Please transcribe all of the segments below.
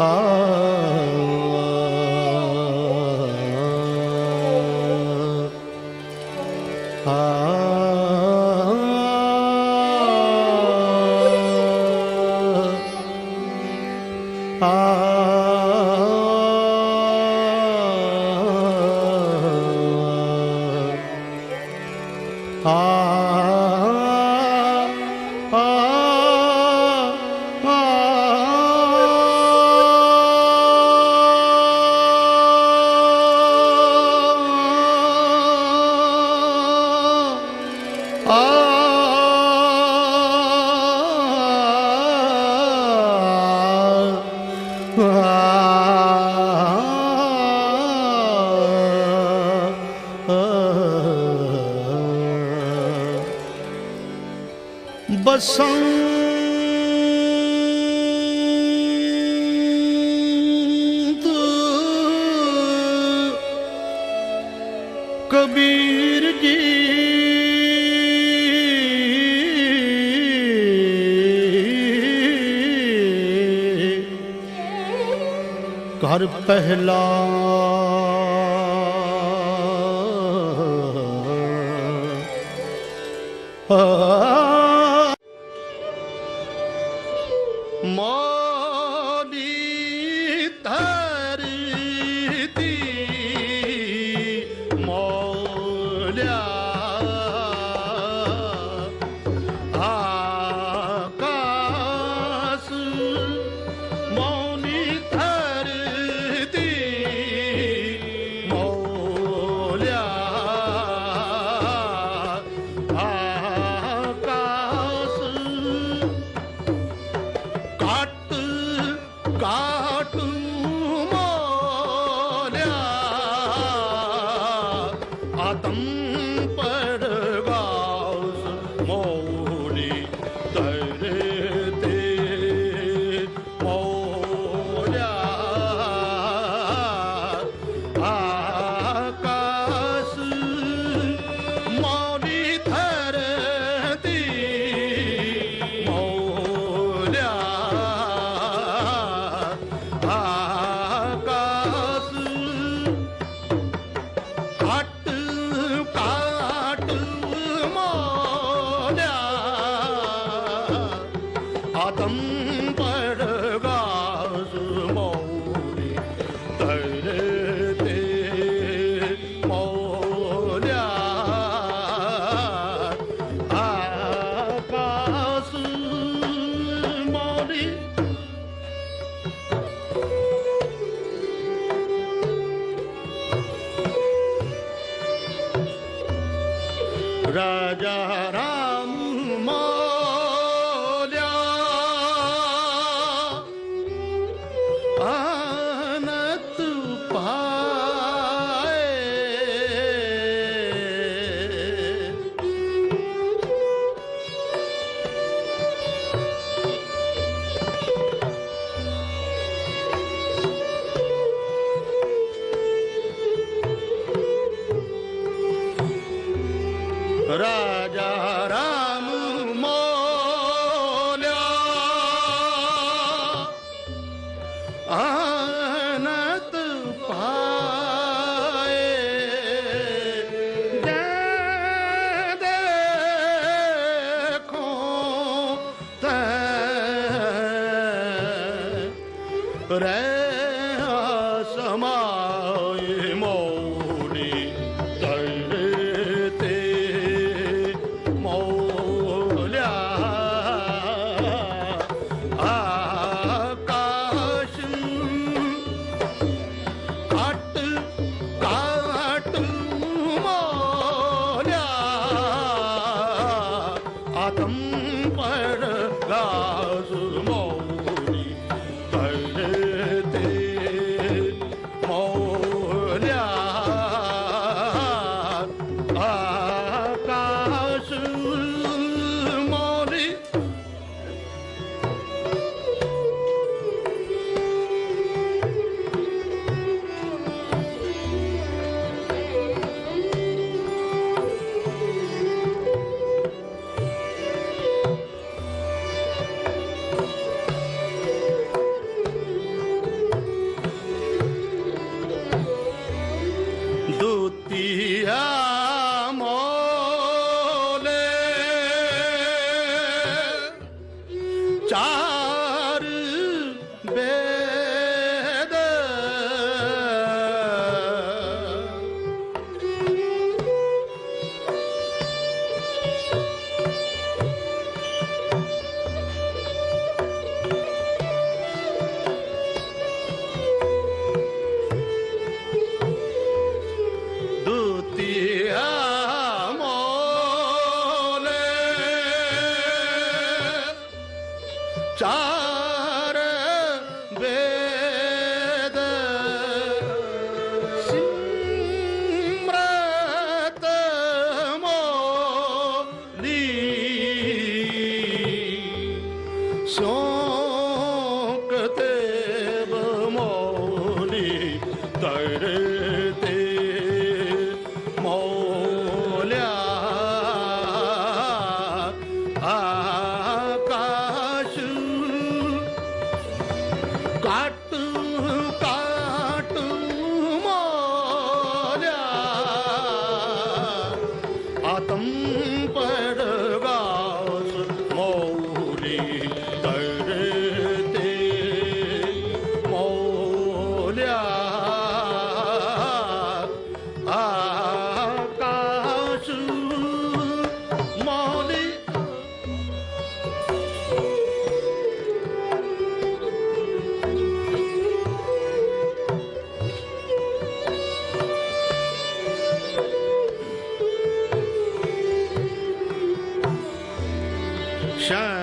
Ah. ਬਸੰਤ ਕਬੀਰ ਜੀ ਘਰ ਪਹਿਲਾ ਆਕਾਸ தவிர Yeah. चा காட்டும் Shine.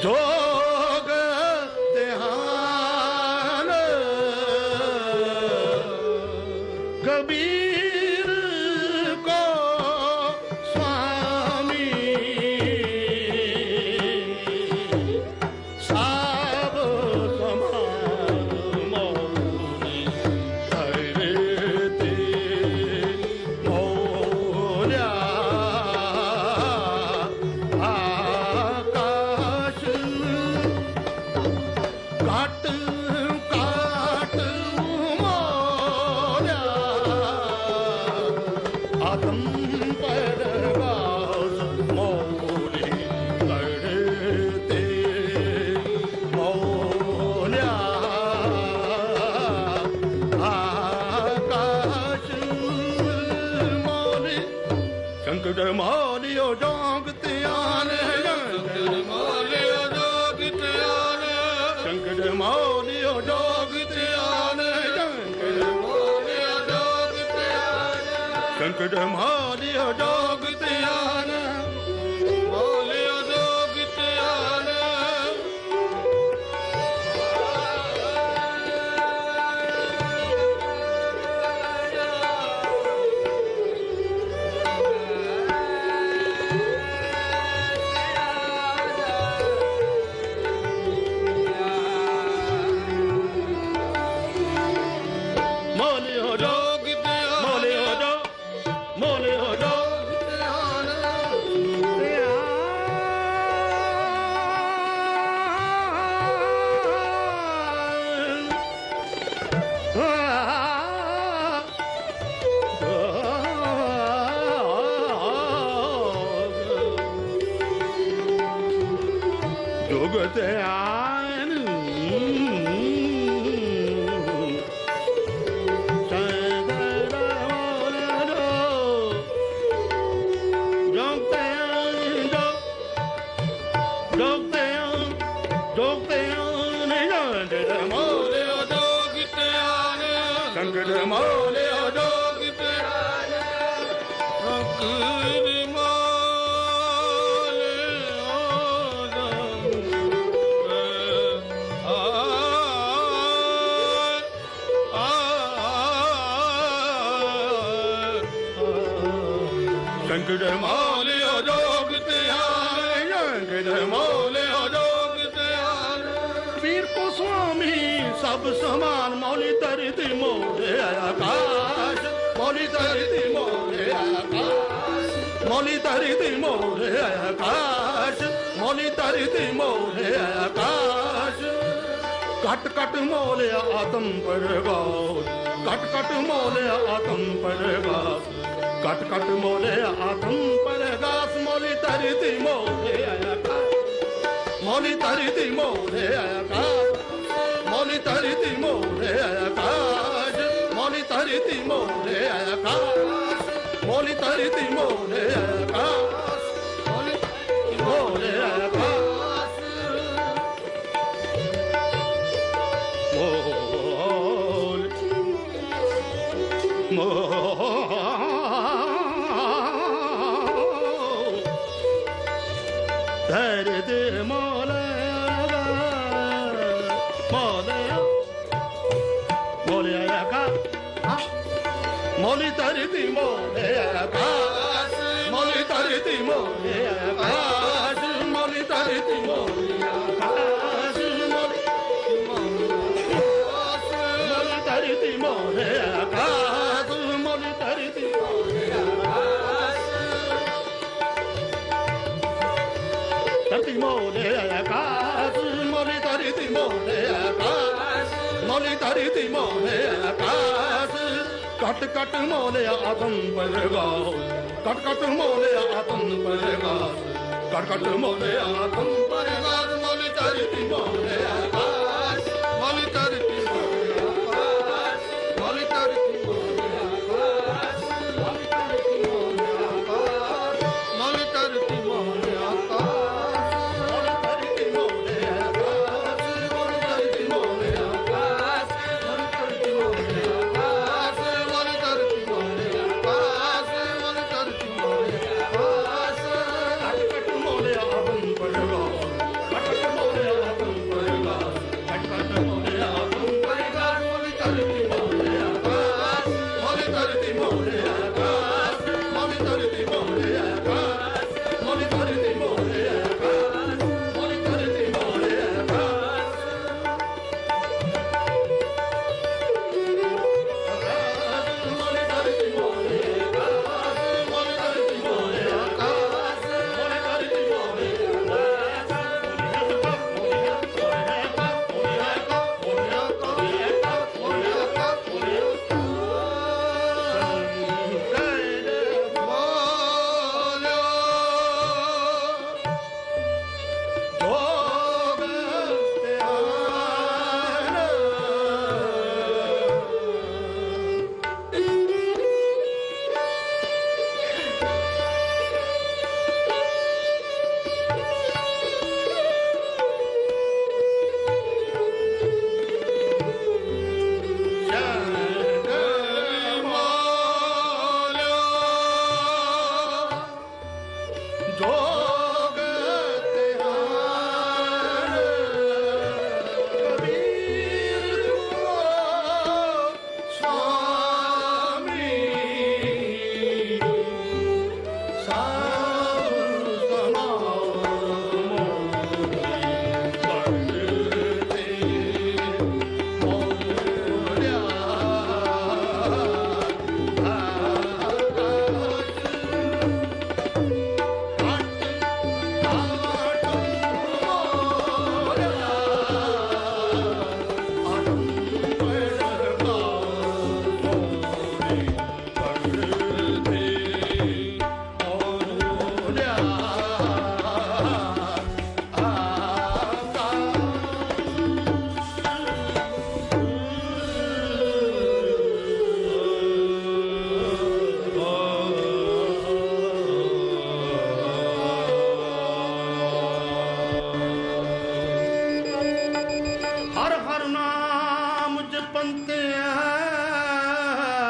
door. காட்டு காட்டு அதம் Come on. ਕੰਕੜ ਮਾਰਿਆ ਡੋਗ ਧਿਆਨ ਡੋਬਦੇ ਆ ਡੋਬਦੇ ਸਭ ਸਮਾਨ ਮੌਲੀ ਧਰਤੀ ਮੋੜੇ ਆਕਾਸ਼, ਮੌਲੀ ਧਰਤੀ ਮੋੜੇ ਆਕਾਸ਼, ਮੌਲੀ ਧਰਤੀ ਮੋੜੇ ਆਕਾਸ਼, ਮੌਲੀ ਧਰਤੀ ਮੋੜੇ ਆਕਾਸ਼। ਕਟ ਕਟ ਮੋਲਿਆ ਆਤਮ ਪਰਗਾਸ ਕਟ ਕਟ ਮੋਲਿਆ ਆਤਮ ਪਰਗਾਸ ਕਟ ਕਟ ਮੋਲਿਆ ਆਤਮ ਪਰਗਾਸ ਮੋਲੀ ਧਰਤੀ ਮੋੜੇ ਆਕਾਸ਼, ਮੌਲੀ ਧਰਤੀ ਮੋੜੇ ਆਕਾਸ਼। ਮੌਲੀ ਧਰਤੀ ਮੋੜੇ ਆਕਾਸ਼ ਮੌਲੀ ਧਰਤੀ ਮੋੜੇ ਆਕਾਸ਼ ਮੌਲੀ ਧਰਤੀ ਮੋੜੇ ਆਕਾਸ਼। ਕਟ ਕਟ ਮੋਲੇ ਆਤਮ ਪਰਗਾਸ ਕਟ ਕਟ ਮੋਲੇ ਆਤਮ ਪਰਗਾਸ ਕਟ ਕਟ ਮੋਲੇ